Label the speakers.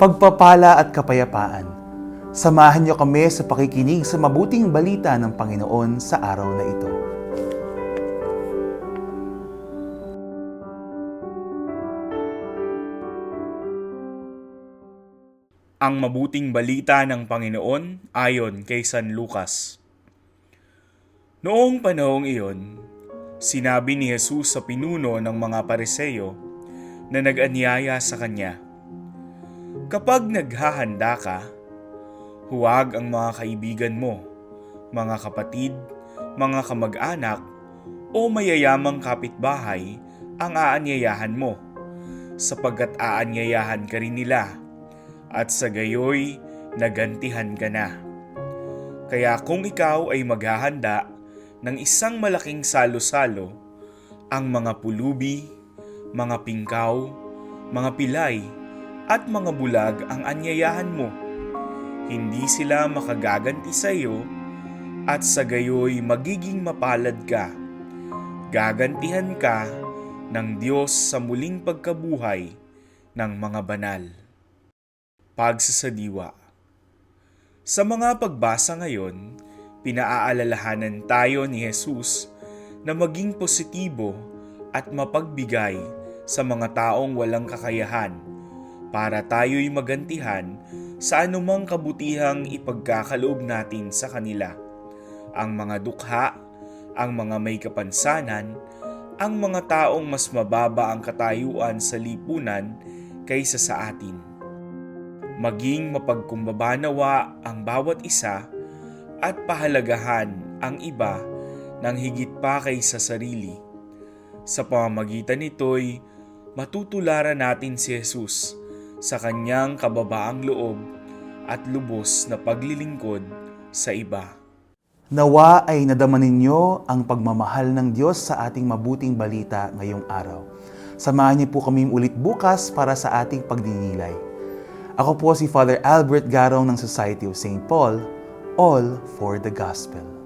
Speaker 1: pagpapala at kapayapaan. Samahan niyo kami sa pakikinig sa mabuting balita ng Panginoon sa araw na ito.
Speaker 2: Ang mabuting balita ng Panginoon ayon kay San Lucas. Noong panahong iyon, sinabi ni Jesus sa pinuno ng mga pareseyo na nag-anyaya sa kanya, Kapag naghahanda ka, huwag ang mga kaibigan mo, mga kapatid, mga kamag-anak, o mayayamang kapitbahay ang aanyayahan mo, sapagkat aanyayahan ka rin nila at sa gayoy nagantihan ka na. Kaya kung ikaw ay maghahanda ng isang malaking salo-salo, ang mga pulubi, mga pingkaw, mga pilay, at mga bulag ang anyayahan mo. Hindi sila makagaganti sa iyo at sa gayoy magiging mapalad ka. Gagantihan ka ng Diyos sa muling pagkabuhay ng mga banal pagsasadiwa. Sa mga pagbasa ngayon, pinaaalalahanan tayo ni Jesus na maging positibo at mapagbigay sa mga taong walang kakayahan para tayo'y magantihan sa anumang kabutihang ipagkakaloob natin sa kanila. Ang mga dukha, ang mga may kapansanan, ang mga taong mas mababa ang katayuan sa lipunan kaysa sa atin maging mapagkumbaba nawa ang bawat isa at pahalagahan ang iba ng higit pa kaysa sarili. Sa pamamagitan nito'y matutularan natin si Jesus sa kanyang kababaang loob at lubos na paglilingkod sa iba.
Speaker 1: Nawa ay nadama ninyo ang pagmamahal ng Diyos sa ating mabuting balita ngayong araw. Samahan niyo po kami ulit bukas para sa ating pagdinilay. Ako po si Father Albert Garong ng Society of St. Paul, all for the Gospel.